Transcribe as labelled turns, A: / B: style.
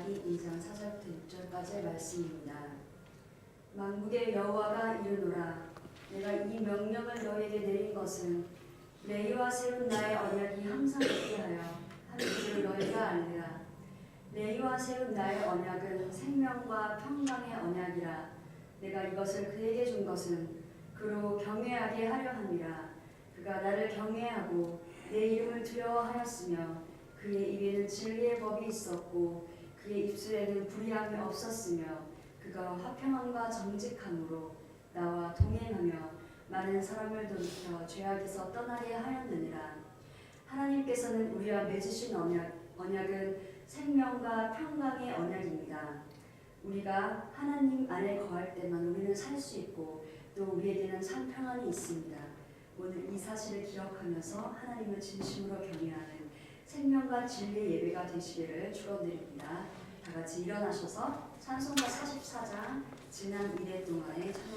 A: 말라기 2장 4절부터 6절까지의 말씀입니다. 만국의 여호와가 이르노라 내가 이 명령을 너에게 내린 것은 레이와 세운 나의 언약이 항상 있게 하여 하는 줄 너희가 알리라. 레이와 세운 나의 언약은 생명과 평강의 언약이라. 내가 이것을 그에게 준 것은 그로 경외하게 하려 함이라. 그가 나를 경외하고 내 이름을 두려워하였으며 그의 입에는 진리의 법이 있었고 그의 입술에는 불의함이 없었으며 그가 화평함과 정직함으로 나와 동행하며 많은 사람을 돌이켜 죄악에서 떠나게 하였느니라 하나님께서는 우리와 맺으신 언약, 언약은 생명과 평강의 언약입니다. 우리가 하나님 안에 거할 때만 우리는 살 수 있고 또 우리에게는 참 평안이 있습니다. 오늘 이 사실을 기억하면서 하나님을 진심으로 경외하는 생명과 진리의 예배가 되시기를 축원드립니다. 다 같이 일어나셔서 찬송가 44장 지난 2대 동안에 찬양하시겠습니다.